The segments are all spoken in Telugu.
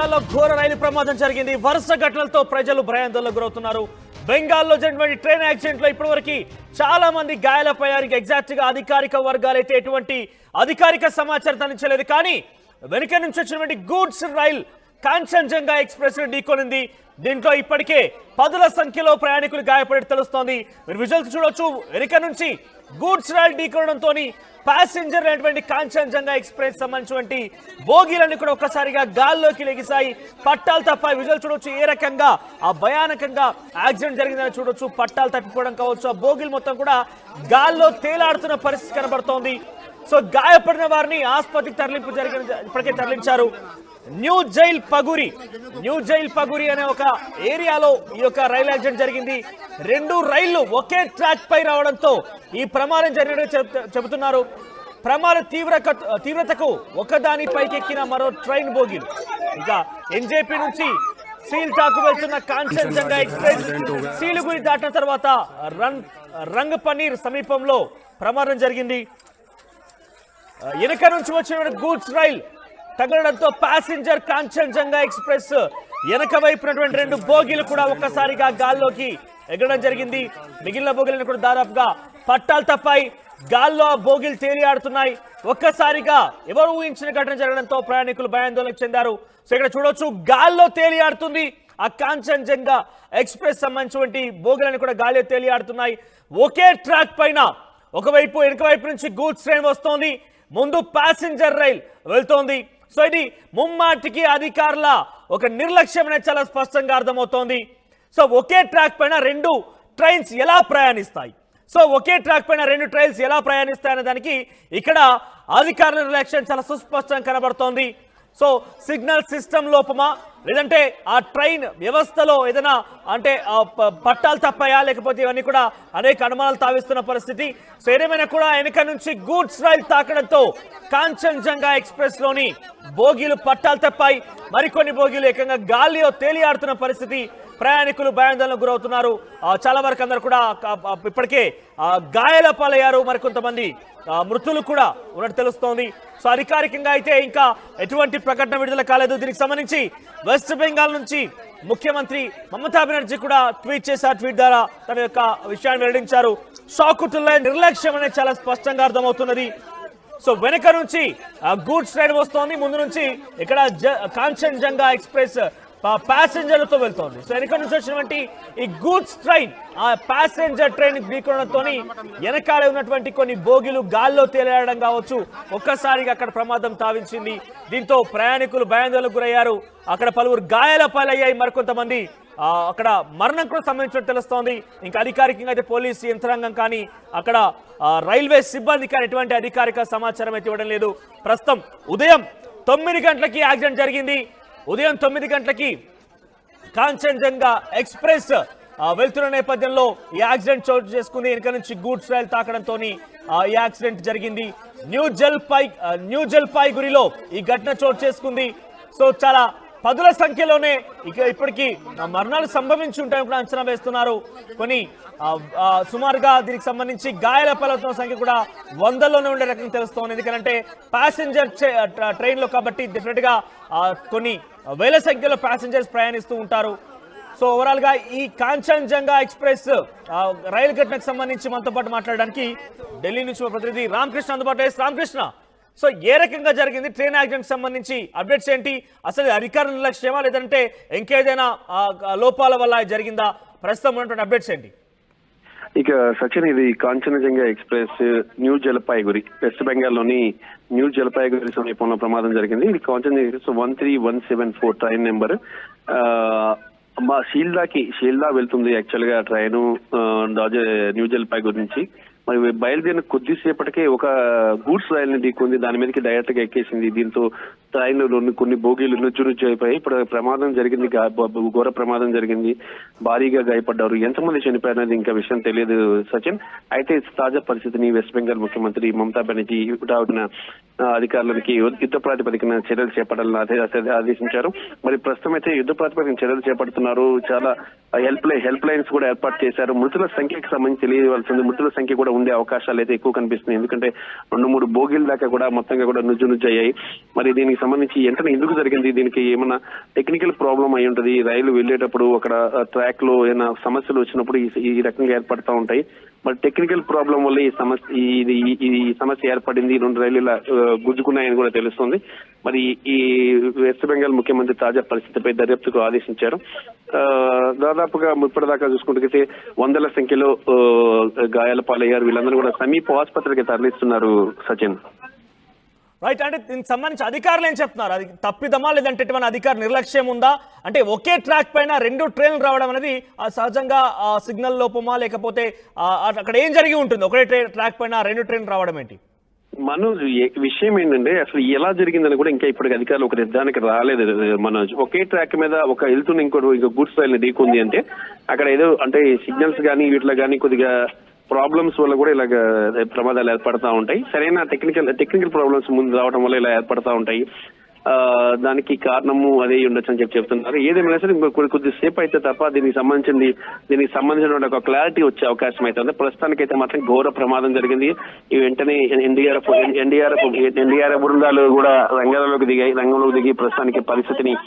బెంగాల్లో ఘోర రైలు ప్రమాదం జరిగింది. వరుస ఘటనలతో ప్రజలు భయాందోళనకు గురవుతున్నారు. బెంగాల్లో జరిగినటువంటి ట్రైన్ యాక్సిడెంట్లో ఇప్పటివరకు చాలా మంది గాయాలపోయారు ఎగ్జాక్ట్గా అధికారిక వర్గాలైతే ఎటువంటి అధికారిక సమాచారం అందించలేదు. కానీ వెనుక నుంచి వచ్చినటువంటి గూడ్స్ రైల్ కాంచన్జంగా ఎక్స్ప్రెస్ ఢీకొనింది. దీంట్లో ఇప్పటికే పదుల సంఖ్యలో ప్రయాణికులు గాయపడి తెలుస్తోంది. మీరు విజువల్స్ చూడొచ్చు. వెనుక నుంచి గూడ్స్ రైల్ ఢీకొనడంతో ప్యాసింజర్ అయినటువంటి కాంచనజంగా ఎక్స్ప్రెస్ సంబంధించినటువంటి బోగీలన్నీ కూడా ఒక్కసారిగా గాల్లోకి లెగిసాయి పట్టాలు తప్ప విజువల్ చూడొచ్చు. ఏ రకంగా? ఆ భయానకంగా యాక్సిడెంట్ జరిగిందని చూడొచ్చు. పట్టాలు తప్పిపోవడం కావచ్చు. ఆ బోగీలు మొత్తం కూడా గాల్లో తేలాడుతున్న పరిస్థితి కనబడుతోంది. సో గాయపడిన వారిని ఆసుపత్రికి తరలింపు జరిగిన ఇప్పటికే తరలించారు. New Jalpaiguri. New Jalpaiguri అనే ఒక ఏరియాలో ఈ యొక్క రైలు యాక్సిడెంట్ జరిగింది. రెండు రైళ్ళు ఒకే ట్రాక్ పై రావడంతో ఈ ప్రమాదం జరిగినట్టు చెబుతున్నారు. ప్రమాద తీవ్ర తీవ్రతకు ఒకదాని పైకెక్కిన మరో ట్రైన్ బోగిలు. ఇంకా ఎన్జేపీ నుంచి సీల్ టాకు వెళ్తున్న కాంచన్జంగా ఎక్స్ప్రెస్ సీలుగురి దాటిన తర్వాత రంగ్ రంగ్ పనీర్ సమీపంలో ప్రమాదం జరిగింది. వెనుక నుంచి వచ్చిన గూడ్స్ రైల్. తగలడంతో ప్యాసింజర్ కాంచన్జంగా ఎక్స్ప్రెస్. వెనక వైపునటువంటి రెండు బోగీలు కూడా ఒక్కసారిగా గాల్లోకి ఎగరడం జరిగింది. మిగిలిన బోగిలను కూడా దాదాపుగా పట్టాలు తప్పాయి. గాల్లో బోగిలు తేలియాడుతున్నాయి ఒక్కసారిగా ఎవరు ఊహించిన ఘటన జరగడంతో ప్రయాణికులు భయాందోళన చెందారు. సో ఇక్కడ చూడొచ్చు గాల్లో తేలియాడుతుంది ఆ కాంచన్జంగా ఎక్స్ప్రెస్ సంబంధించినటువంటి బోగిలను కూడా గాల్లో తేలియాడుతున్నాయి ఒకే ట్రాక్ పైన ఒకవైపు వెనుక వైపు నుంచి గూడ్స్ ట్రైన్ వస్తోంది. ముందు ప్యాసింజర్ రైల్ వెళ్తోంది. సో ఇది ముమ్మాటికి అధికారుల ఒక నిర్లక్ష్యం అనేది చాలా స్పష్టంగా అర్థమవుతోంది. సో ఒకే ట్రాక్ పైన రెండు ట్రైన్స్ ఎలా ప్రయాణిస్తాయి? సో ఒకే ట్రాక్ పైన రెండు ట్రైన్స్ ఎలా ప్రయాణిస్తాయనే దానికి ఇక్కడ అధికారుల నిర్లక్ష్యం చాలా సుస్పష్టంగా కనబడుతోంది. సో సిగ్నల్ సిస్టమ్ లోపమా లేదంటే ఆ ట్రైన్ వ్యవస్థలో ఏదైనా అంటే ఆ ప- పట్టాలు తప్పాయా? లేకపోతే ఇవన్నీ కూడా అనేక అనుమానాలు తావిస్తున్న పరిస్థితి. సో ఏదేమైనా కూడా వెనక నుంచి గూడ్స్ రైల్ తాకడంతో కాంచన్జంగా ఎక్స్ప్రెస్లోని బోగీలు పట్టాలు తప్పాయి. మరికొన్ని బోగీలు ఏకంగా గాలిలో తేలియాడుతున్న పరిస్థితి. ప్రయాణికులు భయాందోళనకు గురవుతున్నారు. చాలా వరకు అందరు కూడా ఇప్పటికే గాయాల పాలయ్యారు మరికొంతమంది. మృతులు కూడా ఉన్నట్టు తెలుస్తోంది. సో అధికారికంగా అయితే ఇంకా ఎటువంటి ప్రకటన విడుదల కాలేదు. దీనికి సంబంధించి వెస్ట్ బెంగాల్ నుంచి ముఖ్యమంత్రి మమతా బెనర్జీ కూడా ట్వీట్ చేశారు ట్వీట్ ద్వారా తన యొక్క విషయాన్ని వెల్లడించారు. షాకుటుల్లో నిర్లక్ష్యం అనేది చాలా స్పష్టంగా అర్థమవుతున్నది. సో వెనక నుంచి గూడ్స్ ట్రైన్ వస్తోంది. ముందు నుంచి ఇక్కడ జ- కాంచన్జంగా ఎక్స్ప్రెస్ ప్యాసింజర్లతో వెళ్తోంది. సో వెనక నుంచి వచ్చినటువంటి ఈ గూడ్స్ ట్రైన్ ఆ ప్యాసింజర్ ట్రైన్ ఢీకొనడంతో వెనకాల ఉన్నటువంటి కొన్ని బోగిలు గాల్లో తేలేయడం కావచ్చు. ఒక్కసారిగా అక్కడ ప్రమాదం తావించింది. దీంతో ప్రయాణికులు భయాందోళనకు గురయ్యారు. అక్కడ పలువురు గాయాల పాలయ్యాయి మరికొంతమంది. అక్కడ మరణం కూడా సంబంధించినట్టు తెలుస్తోంది. ఇంకా అధికారికంగా అయితే పోలీసు యంత్రాంగం కానీ అక్కడ రైల్వే సిబ్బంది కానీ ఎటువంటి అధికారిక సమాచారం అయితే ఇవ్వడం లేదు. ప్రస్తుతం ఉదయం తొమ్మిది గంటలకి యాక్సిడెంట్ జరిగింది. ఉదయం తొమ్మిది గంటలకి కాంచన్జంగా ఎక్స్ప్రెస్ వెళ్తున్న నేపథ్యంలో ఈ యాక్సిడెంట్ చోటు చేసుకుంది వెనుక నుంచి గూడ్స్ రైల్ తాకడంతో ఈ యాక్సిడెంట్ జరిగింది. న్యూ జల్పై న్యూ న్యూ జల్పాయిగురిలో ఈ ఘటన చోటు చేసుకుంది. సో చాలా పదుల సంఖ్యలోనే ఇక ఇప్పటికీ మరణాలు సంభవించి ఉంటాయని కూడా అంచనా వేస్తున్నారు. కొన్ని సుమారుగా దీనికి సంబంధించి గాయాల పాలవుతున్న సంఖ్య కూడా వందల్లోనే ఉండే రకంగా తెలుస్తోంది. ఎందుకంటే ప్యాసింజర్ ట్రైన్లో కాబట్టి డిఫరెంట్గా కొన్ని వేల సంఖ్యలో ప్యాసింజర్స్ ప్రయాణిస్తూ ఉంటారు. సో ఓవరాల్గా ఈ కాంచన్జంగా ఎక్స్ప్రెస్ రైలు ఘటనకు సంబంధించి మనతో పాటు మాట్లాడడానికి ఢిల్లీ నుంచి మా ప్రతినిధి రామకృష్ణ అందుబాటులో ఎస్ రామకృష్ణ సో ఏ రకంగా జరిగింది? ట్రైన్ యాక్సిడెంట్ సంబంధించి అప్డేట్స్ ఏంటి? అసలు అధికారుల నిర్లక్ష్యమా లేదంటే ఇంకేదైనా లోపాల వల్ల జరిగిందా? ప్రస్తుతం ఉన్నటువంటి అప్డేట్స్ ఏంటి? ఇక సచిన్ ఇది Kanchenjunga express new Jalpaiguri west బెంగాల్లోని న్యూ జలపాయిగురి సమీపంలో ప్రమాదం జరిగింది. ఇది Kanchan one three one seven four train number. మా షీల్దాకి షీల్దా వెళ్తుంది యాక్చువల్గా ట్రైన్ న్యూ జల్పాయిగురి నుంచి మరి బయలుదేరిన కొద్దిసేపటికే ఒక గూడ్స్ రైల్ని ఢీకొంది. దాని మీదకి డైరెక్ట్గా ఎక్కేసింది. దీంతో ట్రైన్లు కొన్ని బోగీలు నుచ్చు నుచ్చు అయిపోయి ఇప్పుడు ప్రమాదం జరిగింది. ఘోర ప్రమాదం జరిగింది. భారీగా గాయపడ్డారు. ఎంతమంది చనిపోయారు అనేది ఇంకా విషయం తెలియదు సచిన్. అయితే తాజా పరిస్థితిని వెస్ట్ బెంగాల్ ముఖ్యమంత్రి మమతా బెనర్జీ రావున అధికారులకి యుద్ధ ప్రాతిపదికన చర్యలు చేపట్టాలని ఆదేశించారు. మరి ప్రస్తుతం అయితే యుద్ధ ప్రాతిపదికన చర్యలు చేపడుతున్నారు. చాలా హెల్ప్ లైన్ హెల్ప్ లైన్స్ కూడా ఏర్పాటు చేశారు. మృతుల సంఖ్యకు సంబంధించి తెలియవలసింది. మృతుల సంఖ్య కూడా కూడా ఉండే అవకాశాలు అయితే ఎక్కువ కనిపిస్తున్నాయి. ఎందుకంటే రెండు మూడు బోగిల దాకా కూడా మొత్తంగా కూడా నుజ్జు నుజ్జు అయ్యాయి. మరి దీనికి సంబంధించి వెంటనే ఎందుకు జరిగింది? దీనికి ఏమైనా టెక్నికల్ ప్రాబ్లం అయి ఉంటుంది? రైలు వెళ్ళేటప్పుడు అక్కడ ట్రాక్లో ఏమైనా సమస్యలు వచ్చినప్పుడు ఈ- ఈ రకంగా ఏర్పడతా ఉంటాయి. మరి టెక్నికల్ ప్రాబ్లం వల్ల ఈ సమస్య ఈ- ఇది ఈ- సమస్య ఏర్పడింది రెండు రైలు ఇలా గుంజుకున్నాయని కూడా తెలుస్తుంది. మరి ఈ వెస్ట్ బెంగాల్ ముఖ్యమంత్రి తాజా పరిస్థితిపై దర్యాప్తుకు ఆదేశించారు. దాదాపుగా ఇప్పటిదాకా చూసుకుంటే వందల సంఖ్యలో గాయాల పాలయ్యారు. వీళ్ళందరూ కూడా సమీప ఆసుపత్రికి తరలిస్తున్నారు సచిన్. రైట్ అంటే దీనికి సంబంధించి అధికారులు ఏం చెప్తున్నారు? అది తప్పిదమా? లేదంటే ఇటువంటి అధికార నిర్లక్ష్యం ఉందా? అంటే ఒకే ట్రాక్ పైన రెండు ట్రైన్లు రావడం అనేది ఆ, సహజంగా సిగ్నల్ లోపమా? లేకపోతే అక్కడ ఏం జరిగి ఉంటుంది? ఒకే ట్రాక్ పైన రెండు ట్రైన్లు రావడం ఏంటి? మనోజ్ ఏ- విషయం ఏంటంటే అసలు ఎలా జరిగిందని కూడా ఇంకా ఇప్పటికి అధికారులు ఒక నిర్ధారణకి రాలేదు. మనోజ్ ఒకే ట్రాక్ మీద ఒక వెళ్తున్న ఇంకోటి ఇంకో గూడ్స్ రైల్ ఢీకుంది అంటే అక్కడ ఏదో అంటే సిగ్నల్స్ కానీ వీటిలో కానీ కొద్దిగా ప్రాబ్లమ్స్ వల్ల కూడా ఇలాగ ప్రమాదాలు ఏర్పడతా ఉంటాయి. సరైన టెక్నికల్ టెక్నికల్ ప్రాబ్లమ్స్ ముందు రావడం వల్ల ఇలా ఏర్పడతా ఉంటాయి. దానికి కారణము అదే ఉండొచ్చు అని చెప్పి చెప్తున్నారు. ఏదేమైనా సరే కొద్ది కొద్దిసేపు అయితే తప్ప దీనికి సంబంధించింది దీనికి సంబంధించిన ఒక క్లారిటీ వచ్చే అవకాశం అయితే ఉంది. ప్రస్తుతానికైతే మాత్రం ఘోర ప్రమాదం జరిగింది. ఈ వెంటనే ఎన్డీఆర్ఎఫ్ ఎన్డీఆర్ఎఫ్ ఎన్డీఆర్ఎఫ్ బృందాలు కూడా రంగంలోకి దిగాయి రంగంలోకి దిగి ప్రస్తుతానికి పరిస్థితిని ఆ,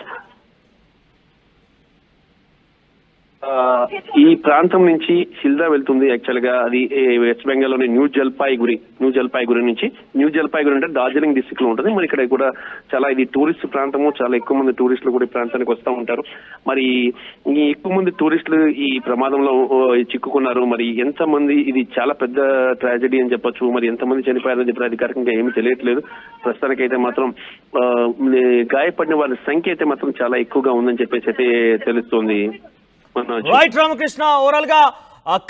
ఈ ప్రాంతం నుంచి సిల్దా వెళ్తుంది యాక్చువల్గా. అది వెస్ట్ బెంగాల్లోని న్యూ జల్పాయిగురి న్యూ జల్పాయిగురి నుంచి. న్యూ జల్పాయిగురి అంటే డార్జిలింగ్ డిస్ట్రిక్ట్లో ఉంటుంది. మరి ఇక్కడ కూడా చాలా ఇది టూరిస్ట్ ప్రాంతము. చాలా ఎక్కువ మంది టూరిస్టులు కూడా ఈ ప్రాంతానికి వస్తూ ఉంటారు. మరి ఈ ఎక్కువ మంది టూరిస్టులు ఈ ప్రమాదంలో చిక్కుకున్నారు. మరి ఎంత మంది ఇది చాలా పెద్ద ట్రాజడీ అని చెప్పొచ్చు. మరి ఎంత మంది చనిపోయారని చెప్పి అధికారికంగా ఏమీ తెలియట్లేదు. ప్రస్తుతానికైతే మాత్రం గాయపడిన వారి సంఖ్య అయితే మాత్రం చాలా ఎక్కువగా ఉందని చెప్పేసి అయితే తెలుస్తోంది. రైట్ రామకృష్ణ ఓవరాల్గా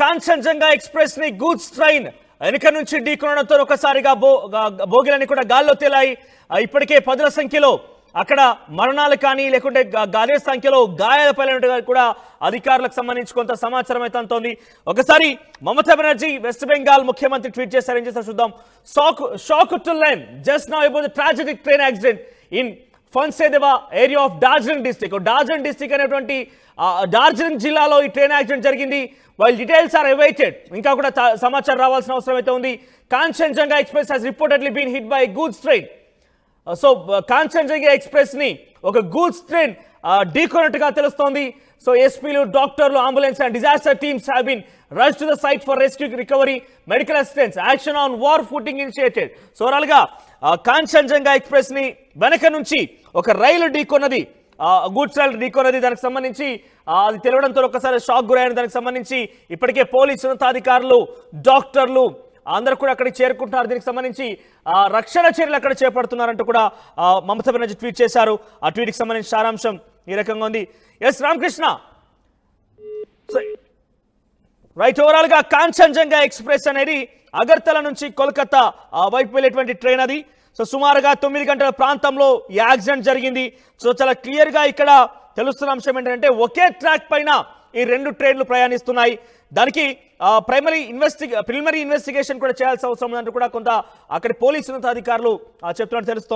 కాంచన్జంగా ఎక్స్ప్రెస్ని గూడ్స్ ట్రైన్ వెనుక నుంచి ఢీకొనడంతో ఒకసారిగా బో కూడా గాల్లో తేలాయి. ఇప్పటికే పదుల సంఖ్యలో అక్కడ మరణాలు కానీ లేకుంటే గాలి అదే సంఖ్యలో గాయాల పైనట్టుగా కూడా అధికారులకు సంబంధించి కొంత సమాచారం అయితే అంతోంది ఒకసారి మమతా బెనర్జీ వెస్ట్ బెంగాల్ ముఖ్యమంత్రి ట్వీట్ చేశారు. ఏం చేస్తారు చూద్దాం. Shock shock to learn just now about the tragic train accident in Phansidewa area of Darjeeling district Darjeeling district అనేటువంటి డార్జిలింగ్ జిల్లాలో ఈ ట్రైన్ యాక్సిడెంట్ జరిగింది. వైల్ డీటెయిల్స్ ఆర్ అవైటెడ్ ఇంకా కూడా సమాచారం రావాల్సిన అవసరం అయితే ఉంది. Kanchenjunga express has reportedly been hit by goods train so Kanchenjunga ఎక్స్ప్రెస్ని ఒక గూడ్స్ ట్రైన్ uh, ఢీకొన్నట్టుగా తెలుస్తోంది. సో ఎస్పీలు డాక్టర్లు ambulance and disaster teams have been rush to the site for rescue recovery medical assistance action on war footing initiated so overall Kanchenjunga ఎక్స్ప్రెస్ని వెనక నుంచి ఒక రైలు ఢీకొన్నది. గూడ్స్ రైలు ఢీకొన్నది. దానికి సంబంధించి అది తెలియడంతో ఒకసారి షాక్ గురైన దానికి సంబంధించి ఇప్పటికే పోలీసు ఉన్నతాధికారులు డాక్టర్లు అందరూ కూడా అక్కడికి చేరుకుంటున్నారు. దీనికి సంబంధించి రక్షణ చర్యలు అక్కడ చేపడుతున్నారంటూ కూడా మమతా బెనర్జీ ట్వీట్ చేశారు. ఆ ట్వీట్కి సంబంధించిన సారాంశం ఈ రకంగా ఉంది. ఎస్ రామకృష్ణ. రైట్ ఓవరాల్గా కాంచన్జంగా ఎక్స్ప్రెస్ అనేది అగర్తల నుంచి కోల్కతా ఆ, వైపు వెళ్ళేటువంటి ట్రైన్ అది. సో సుమారుగా తొమ్మిది గంటల ప్రాంతంలో ఈ యాక్సిడెంట్ జరిగింది. సో చాలా క్లియర్గా ఇక్కడ తెలుస్తున్న అంశం ఏంటంటే ఒకే ట్రాక్ పైన ఈ రెండు ట్రైన్లు ప్రయాణిస్తున్నాయి. దానికి ప్రైమరీ ఇన్వెస్టి ప్రిలిమరీ ఇన్వెస్టిగేషన్ కూడా చేయాల్సిన అవసరం ఉందంటూ కూడా కొంత అక్కడి పోలీసు ఉన్నతాధికారులు ఆ, చెప్తున్నట్టు తెలుస్తోంది.